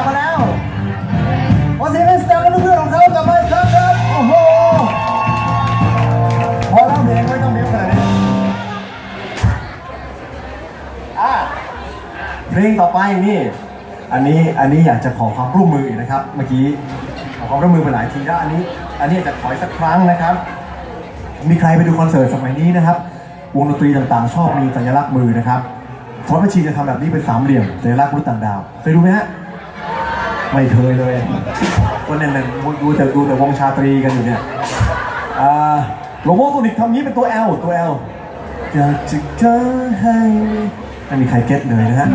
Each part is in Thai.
ับมาแล้วขอเสียงให้สแตมและเพื่อนของเขากลับมาอีกครั้งครับ โอ้โห พอแล้วเพลงไม่ต้องเบิ้วขนาดนี้อะเพลงต่อไปนี่ อันนี้อันนี้อยากจะขอความร่วมมืออีกนะครับ เมื่อกี้ขอความร่วมมือไปหลายทีแล้วอันนี้ อันนี้จะขออีกสักครั้งนะครับ มีใครไปดูคอนเสิร์ตสมัยนี้นะครับ วงดนตรีต่างๆ ชอบมีสัญลักษณ์มือนะครับฟอนต์บัญชีจะทำแบบนี้เป็นสามเหลี่ยมสัญลักษณ์มนุษย์ต่างดาวเคยดูไหมฮะ ไม่เคยเลยคนหนึ่งๆดูแต่ดูแต่วงชาตรีกันอยู่เนี่ยอ่าโลโมโซนิกทำนี้เป็นตัว L ตัว L อยากจะเจอให้ไม่มีใครเก็ตเลยนะฮะ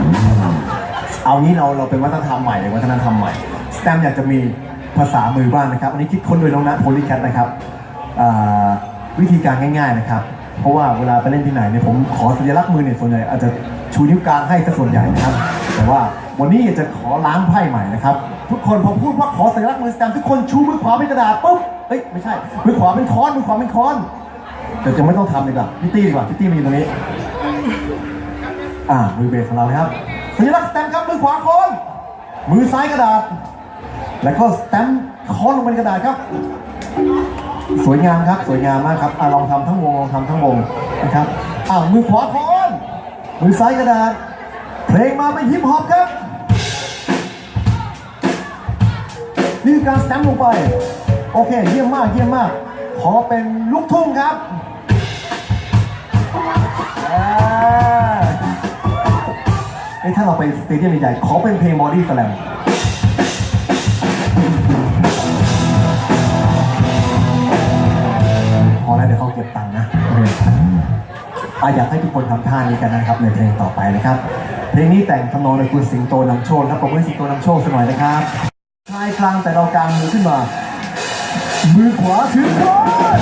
เอางี้เราเราเป็นวัฒนธรรมใหม่เลยวัฒนธรรมใหม่สแตมอยากจะมีภาษามือบ้างนะครับ อันนี้คิดค้นโดยน้องนัทโพลิแคทนะครับอ่าวิธีการง่าย ๆนะครับ เพราะว่าเวลาไปเล่นที่ไหนเนี่ยผมขอสัญลักษณ์มือเนี่ยส่วนใหญ่อาจจะชูนิ้วกลางให้ซะส่วนใหญ่นะครับ แต่ว่าวันนี้จะขอล้างไพ่ใหม่นะครับ ทุกคนพอพูดว่าขอสัญลักษณ์มือสแตมทุกคนชูมือขวาเป็นกระดาษปุ๊บเฮ้ยไม่ใช่มือขวาเป็นค้อนมือขวาเป็นค้อนแต่จะไม่ต้องทำดีกว่าพี่ตี้ดีกว่าพี่ตี้มาอยู่ตรงนี้ อ่ามือเบสของเราครับสัญลักษณ์สแตมครับมือขวาค้อนมือซ้ายกระดาษ แล้วก็สแตมค้อนลงบนกระดาษครับสวยงามครับ สวยงามมากครับอ่าลองทำทั้งวงลองทำทั้งวงนะครับอ่ามือขวาค้อนมือซ้ายกระดาษ เพลงมาเป็นฮิปฮอปครับ นี่การสแตมป์ลงไป โอเค เยี่ยมมากเยี่ยมมาก ขอเป็นลูกทุ่งครับอ่าเอ้ถ้าเราไปสเตเดียมใหญ่ๆขอเป็นเพลงบอดี้สแลมพอแล้วเดี๋ยวเขาเก็บตังค์นะอเคอะอยากให้ทุกคนทำท่านี้กันนะครับในเพลงต่อไปนะครับ เพลงนี้แต่งทำนองโดยคุณสิงโตนำโชคครับผมเป็สิงโตนำโชคสักหน่อยนะครับชายกลางแต่เรากลางมือขึ้นมา มือขวาถือก้อน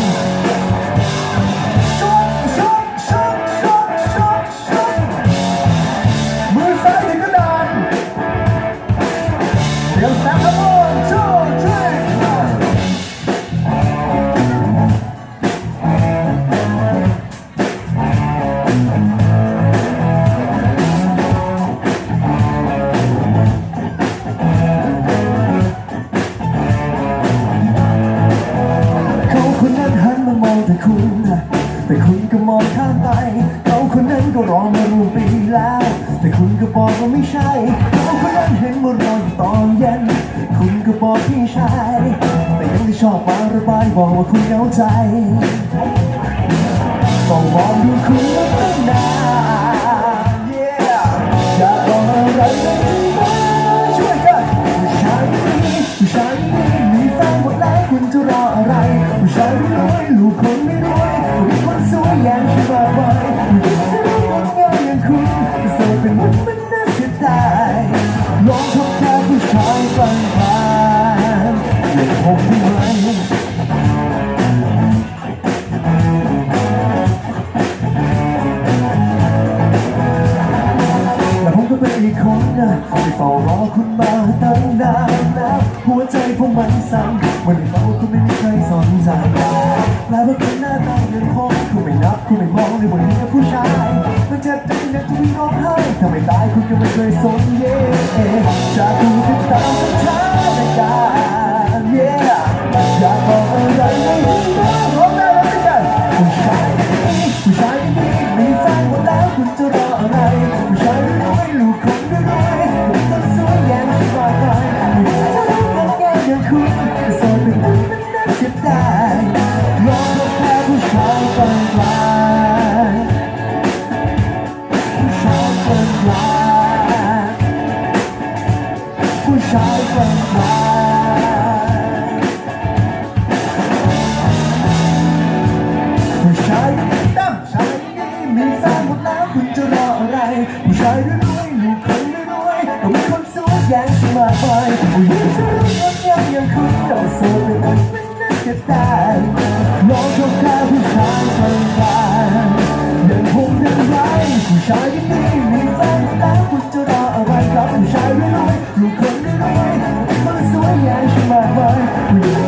แต่คุณก็มองข้ามไป เขาคนนั้นก็รอมาร่วมปีแล้ว แต่คุณก็บอกว่าไม่ใช่ เขาคนนั้นเห็นว่ารออยู่ตอนเย็น คุณก็บอกพี่ชาย แต่ยังไม่ชอบมาระบายบอกว่าคุณเหงาใจต้องมองดูคุณมาตั้งนาน ไม่คุ้นอีกคนนะไม่เฝ้ารอคุณมาตั้งนานแล้วหัวใจพวกมันสั่นเมื่อได้ฟังว่าคุณไม่มีใครสนใจแปลว่าคุณหน้าตาเงินคงคุณไม่นับคุณไม่มองในบนนี้กับผู้ชายมันเจ็บใจนะที่มีร้องไห้ถ้าไม่ตายคุณก็ไม่เคยสนเย่จะดูติดตามสถานการ ผู้ชายตั้มชายนี้มีแฟนหมดแล้วคุณจะรออะไรผู้ชายรวยๆลูกคนรวยๆต้องมีคนสวยอย่างฉันมาไปผู้หญิงที่รู้งดงามอย่างคุณก็โสดเป็นคนเป็นน่าเสียดาย ๆค